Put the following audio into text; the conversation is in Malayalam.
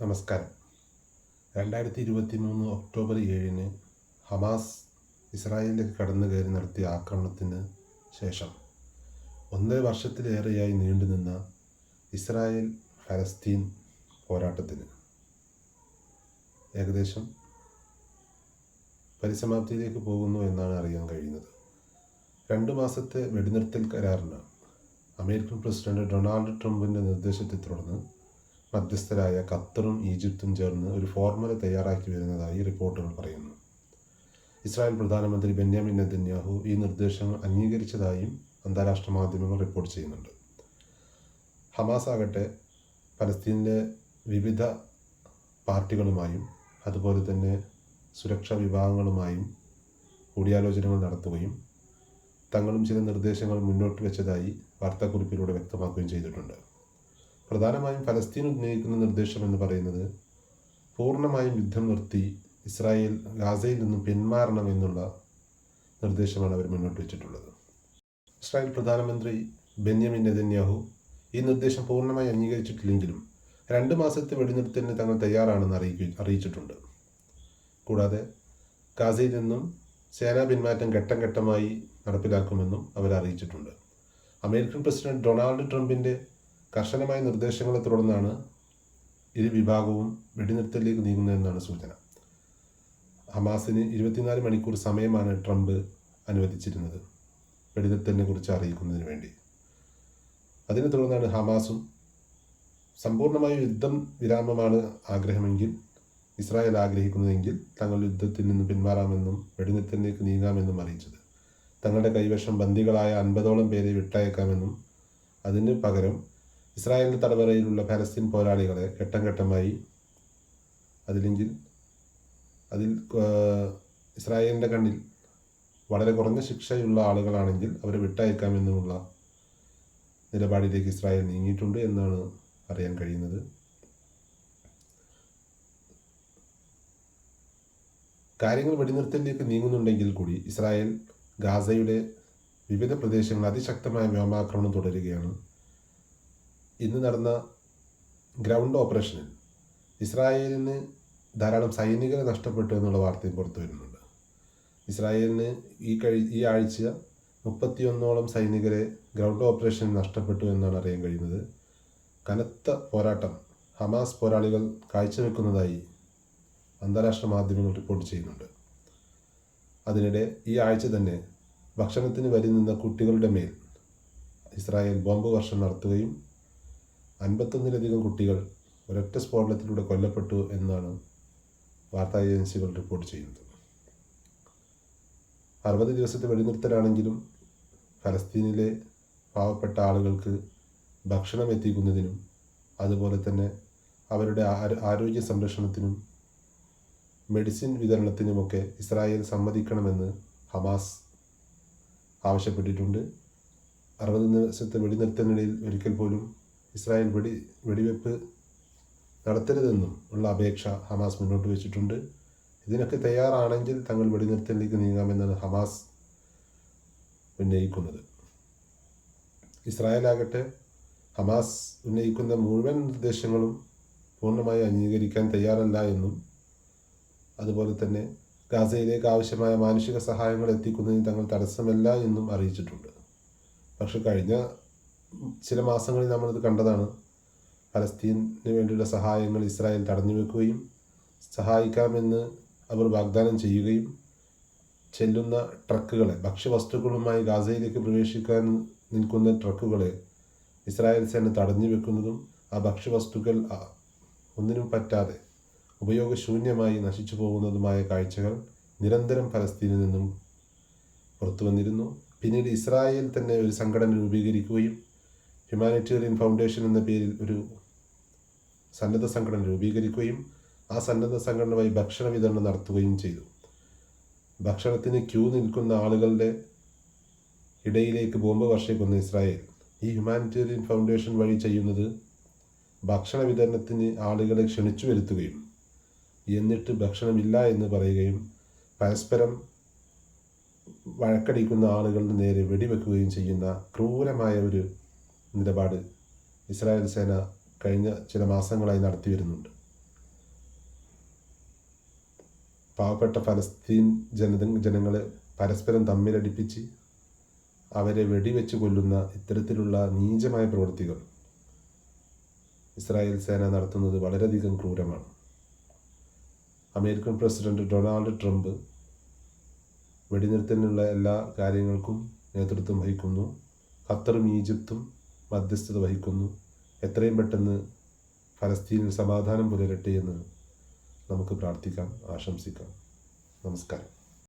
നമസ്കാരം. രണ്ടായിരത്തി ഇരുപത്തി മൂന്ന് ഒക്ടോബർ ഏഴിന് ഹമാസ് ഇസ്രായേലിലേക്ക് കടന്നു കയറി നടത്തിയ ആക്രമണത്തിന് ശേഷം ഒന്നര വർഷത്തിലേറെയായി നീണ്ടുനിന്ന ഇസ്രായേൽ ഫലസ്തീൻ പോരാട്ടത്തിന് ഏകദേശം പരിസമാപ്തിയിലേക്ക് പോകുന്നു എന്നാണ് അറിയാൻ കഴിയുന്നത്. രണ്ട് മാസത്തെ വെടിനിർത്തൽ കരാറിന് അമേരിക്കൻ പ്രസിഡന്റ് ഡൊണാൾഡ് ട്രംപിന്റെ നിർദ്ദേശത്തെ തുടർന്ന് മധ്യസ്ഥരായ ഖത്തറും ഈജിപ്തും ചേർന്ന് ഒരു ഫോർമുല തയ്യാറാക്കി വരുന്നതായി റിപ്പോർട്ടുകൾ പറയുന്നു. ഇസ്രായേൽ പ്രധാനമന്ത്രി ബെന്യാമിൻ നെതന്യാഹു ഈ നിർദ്ദേശങ്ങൾ അംഗീകരിച്ചതായും അന്താരാഷ്ട്ര മാധ്യമങ്ങൾ റിപ്പോർട്ട് ചെയ്യുന്നുണ്ട്. ഹമാസ് ആകട്ടെ പലസ്തീനിലെ വിവിധ പാർട്ടികളുമായും അതുപോലെ തന്നെ സുരക്ഷാ വിഭാഗങ്ങളുമായും കൂടിയാലോചനകൾ നടത്തുകയും തങ്ങളും ചില നിർദ്ദേശങ്ങൾ മുന്നോട്ട് വെച്ചതായി വാർത്താക്കുറിപ്പിലൂടെ വ്യക്തമാക്കുകയും ചെയ്തിട്ടുണ്ട്. പ്രധാനമായും ഫലസ്തീൻ ഉന്നയിക്കുന്ന നിർദ്ദേശം എന്ന് പറയുന്നത് പൂർണമായും യുദ്ധം നിർത്തി ഇസ്രായേൽ ഗാസയിൽ നിന്നും പിന്മാറണം എന്നുള്ള നിർദ്ദേശമാണ് അവർ മുന്നോട്ട് വെച്ചിട്ടുള്ളത്. ഇസ്രായേൽ പ്രധാനമന്ത്രി ബെന്യാമിൻ നെതന്യാഹു ഈ നിർദ്ദേശം പൂർണമായി അംഗീകരിച്ചിട്ടില്ലെങ്കിലും രണ്ട് മാസത്തെ വെടിനിർത്തലിന് തങ്ങൾ തയ്യാറാണെന്ന് അറിയിക്ക അറിയിച്ചിട്ടുണ്ട്. കൂടാതെ ഗാസയിൽ നിന്നും സേനാ പിന്മാറ്റം ഘട്ടം ഘട്ടമായി നടപ്പിലാക്കുമെന്നും അവർ അറിയിച്ചിട്ടുണ്ട്. അമേരിക്കൻ പ്രസിഡന്റ് ഡൊണാൾഡ് ട്രംപിന്റെ കർശനമായ നിർദ്ദേശങ്ങളെ തുടർന്നാണ് ഇരു വിഭാഗവും വെടിനിർത്തലിലേക്ക് നീങ്ങുന്നതെന്നാണ് സൂചന. ഹമാസിന് ഇരുപത്തിനാല് മണിക്കൂർ സമയമാണ് ട്രംപ് അനുവദിച്ചിരുന്നത് വെടിനിർത്തലിനെ കുറിച്ച് അറിയിക്കുന്നതിന് വേണ്ടി. അതിനെ തുടർന്നാണ് ഹമാസും സമ്പൂർണമായ യുദ്ധം വിരാമമാണ് ആഗ്രഹമെങ്കിൽ ഇസ്രായേൽ ആഗ്രഹിക്കുന്നതെങ്കിൽ തങ്ങൾ യുദ്ധത്തിൽ നിന്ന് പിന്മാറാമെന്നും വെടിനിർത്തലിലേക്ക് നീങ്ങാമെന്നും അറിയിച്ചത്. തങ്ങളുടെ കൈവശം ബന്ദികളായ അൻപതോളം പേരെ വിട്ടയക്കാമെന്നും അതിന് പകരം ഇസ്രായേലിന്റെ തടവറയിലുള്ള പലസ്തീൻ പോരാളികളെ ഘട്ടം ഘട്ടമായി അതിലെങ്കിൽ അതിൽ ഇസ്രായേലിന്റെ കണ്ണിൽ വളരെ കുറഞ്ഞ ശിക്ഷയുള്ള ആളുകളാണെങ്കിൽ അവരെ വിട്ടയക്കാമെന്നുമുള്ള നിലപാടിലേക്ക് ഇസ്രായേൽ നീങ്ങിയിട്ടുണ്ട് എന്നാണ് അറിയാൻ കഴിയുന്നത്. കാര്യങ്ങൾ വെടിനിർത്തലിലേക്ക് നീങ്ങുന്നുണ്ടെങ്കിൽ കൂടി ഇസ്രായേൽ ഗാസയുടെ വിവിധ പ്രദേശങ്ങളിൽ അതിശക്തമായ വ്യോമാക്രമണം തുടരുകയാണ്. ഇന്ന് നടന്ന ഗ്രൗണ്ട് ഓപ്പറേഷനിൽ ഇസ്രായേലിന് ധാരാളം സൈനികരെ നഷ്ടപ്പെട്ടു എന്നുള്ള വാർത്തയും പുറത്തു വരുന്നുണ്ട്. ഇസ്രായേലിന് ഈ കഴി ഈ ആഴ്ച മുപ്പത്തിയൊന്നോളം സൈനികരെ ഗ്രൗണ്ട് ഓപ്പറേഷനിൽ നഷ്ടപ്പെട്ടു എന്നാണ് അറിയാൻ കഴിയുന്നത്. കനത്ത പോരാട്ടം ഹമാസ് പോരാളികൾ കാഴ്ചവെക്കുന്നതായി അന്താരാഷ്ട്ര മാധ്യമങ്ങൾ റിപ്പോർട്ട് ചെയ്യുന്നുണ്ട്. അതിനിടെ ഈ ആഴ്ച തന്നെ ഭക്ഷണത്തിന് വരി നിന്ന കുട്ടികളുടെ മേൽ ഇസ്രായേൽ ബോംബ് വർഷം നടത്തുകയും അൻപത്തൊന്നിലധികം കുട്ടികൾ ഒരൊറ്റ സ്ഫോടനത്തിലൂടെ കൊല്ലപ്പെട്ടു എന്നാണ് വാർത്താ ഏജൻസികൾ റിപ്പോർട്ട് ചെയ്യുന്നത്. അറുപത് ദിവസത്തെ വെടിനിർത്തലാണെങ്കിലും ഫലസ്തീനിലെ പാവപ്പെട്ട ആളുകൾക്ക് ഭക്ഷണം എത്തിക്കുന്നതിനും അതുപോലെ തന്നെ അവരുടെ ആരോഗ്യ സംരക്ഷണത്തിനും മെഡിസിൻ വിതരണത്തിനുമൊക്കെ ഇസ്രായേൽ സമ്മതിക്കണമെന്ന് ഹമാസ് ആവശ്യപ്പെട്ടിട്ടുണ്ട്. അറുപത് ദിവസത്തെ വെടിനിർത്തലിനിടയിൽ ഒരിക്കൽ പോലും ഇസ്രായേൽ വെടി വെടിവെപ്പ് നടത്തരുതെന്നും ഉള്ള അപേക്ഷ ഹമാസ് മുന്നോട്ട് വെച്ചിട്ടുണ്ട്. ഇതിനൊക്കെ തയ്യാറാണെങ്കിൽ തങ്ങൾ വെടിനിർത്തലിലേക്ക് നീങ്ങാമെന്നാണ് ഹമാസ് ഉന്നയിക്കുന്നത്. ഇസ്രായേലാകട്ടെ ഹമാസ് ഉന്നയിക്കുന്ന മുഴുവൻ നിർദ്ദേശങ്ങളും പൂർണമായി അംഗീകരിക്കാൻ തയ്യാറല്ല എന്നും അതുപോലെ തന്നെ ഗാസയിലേക്ക് ആവശ്യമായ മാനുഷിക സഹായങ്ങൾ എത്തിക്കുന്നതിന് തങ്ങൾ തടസ്സമല്ല എന്നും അറിയിച്ചിട്ടുണ്ട്. പക്ഷെ കഴിഞ്ഞ ചില മാസങ്ങളിൽ നമ്മളിത് കണ്ടതാണ്. ഫലസ്തീനു വേണ്ടിയുള്ള സഹായങ്ങൾ ഇസ്രായേൽ തടഞ്ഞു വെക്കുകയും സഹായിക്കാമെന്ന് അവർ വാഗ്ദാനം ചെയ്യുകയും ചെല്ലുന്ന ട്രക്കുകളെ ഭക്ഷ്യവസ്തുക്കളുമായി ഗാസയിലേക്ക് പ്രവേശിക്കാൻ നിൽക്കുന്ന ട്രക്കുകളെ ഇസ്രായേൽ സേന തടഞ്ഞു വെക്കുന്നതും ആ ഭക്ഷ്യവസ്തുക്കൾ ഒന്നിനും പറ്റാതെ ഉപയോഗശൂന്യമായി നശിച്ചു പോകുന്നതുമായ കാഴ്ചകൾ നിരന്തരം ഫലസ്തീനിൽ നിന്നും പുറത്തു വന്നിരുന്നു. പിന്നീട് ഇസ്രായേൽ തന്നെ ഒരു സംഘടന രൂപീകരിക്കുകയും ഹ്യൂമാനിറ്റേറിയൻ ഫൗണ്ടേഷൻ എന്ന പേരിൽ ഒരു സന്നദ്ധ സംഘടന രൂപീകരിക്കുകയും ആ സന്നദ്ധ സംഘടനയുമായി ഭക്ഷണ വിതരണം നടത്തുകയും ചെയ്തു. ഭക്ഷണത്തിന് ക്യൂ നിൽക്കുന്ന ആളുകളുടെ ഇടയിലേക്ക് ബോംബ് വർഷിക്കുന്ന ഇസ്രായേൽ. ഈ ഹ്യൂമാനിറ്റേറിയൻ ഫൗണ്ടേഷൻ വഴി ചെയ്യുന്നത് ഭക്ഷണ വിതരണത്തിന് ആളുകളെ ക്ഷണിച്ചു വരുത്തുകയും എന്നിട്ട് ഭക്ഷണമില്ല എന്ന് പറയുകയും പരസ്പരം വഴക്കടിക്കുന്ന ആളുകളുടെ നേരെ വെടിവെക്കുകയും ചെയ്യുന്ന ക്രൂരമായ ഒരു നിലപാട് ഇസ്രായേൽ സേന കഴിഞ്ഞ ചില മാസങ്ങളായി നടത്തി വരുന്നുണ്ട്. പാവപ്പെട്ട ഫലസ്തീൻ ജനത ജനങ്ങളെ പരസ്പരം തമ്മിലടിപ്പിച്ച് അവരെ വെടിവെച്ച് കൊല്ലുന്ന ഇത്തരത്തിലുള്ള നീചമായ പ്രവൃത്തികൾ ഇസ്രായേൽ സേന നടത്തുന്നത് വളരെയധികം ക്രൂരമാണ്. അമേരിക്കൻ പ്രസിഡന്റ് ഡൊണാൾഡ് ട്രംപ് വെടിനിർത്തലിനുള്ള എല്ലാ കാര്യങ്ങൾക്കും നേതൃത്വം വഹിക്കുന്നു. ഖത്തറും ഈജിപ്തും മധ്യസ്ഥത വഹിക്കുന്നു. എത്രയും പെട്ടെന്ന് ഫലസ്തീനിൽ സമാധാനം പുലരട്ടെ എന്ന് നമുക്ക് പ്രാർത്ഥിക്കാം ആശംസിക്കാം. നമസ്കാരം.